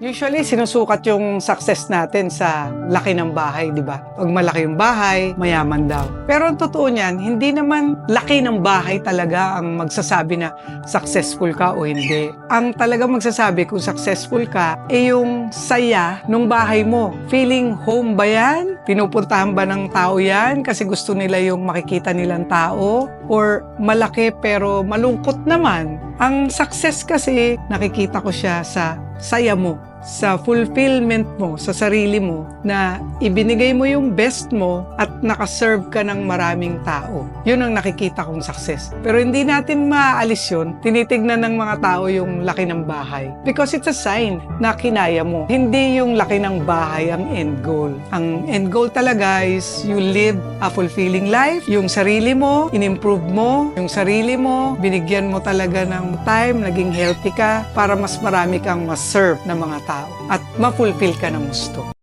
Usually, sinusukat yung success natin sa laki ng bahay, di ba? Pag malaki yung bahay, mayaman daw. Pero ang totoo niyan, hindi naman laki ng bahay talaga ang magsasabi na successful ka o hindi. Ang talaga magsasabi kung successful ka, ay yung saya ng bahay mo. Feeling home ba yan? Pinupuntahan ba ng tao yan kasi gusto nila yung makikita nilang tao? Or malaki pero malungkot naman? Ang success kasi, nakikita ko siya sa saya mo, sa fulfillment mo, sa sarili mo, na ibinigay mo yung best mo at nakaserve ka ng maraming tao. Yun ang nakikita kong success. Pero hindi natin maaalis yun. Tinitignan ng mga tao yung laki ng bahay. Because it's a sign na kinaya mo. Hindi yung laki ng bahay ang end goal. Ang end goal talaga is you live a fulfilling life. Yung sarili mo, in-improve mo. Yung sarili mo, binigyan mo talaga ng time, naging healthy ka para mas marami kang mas-serve ng mga tao at ma-fulfill ka ng gusto.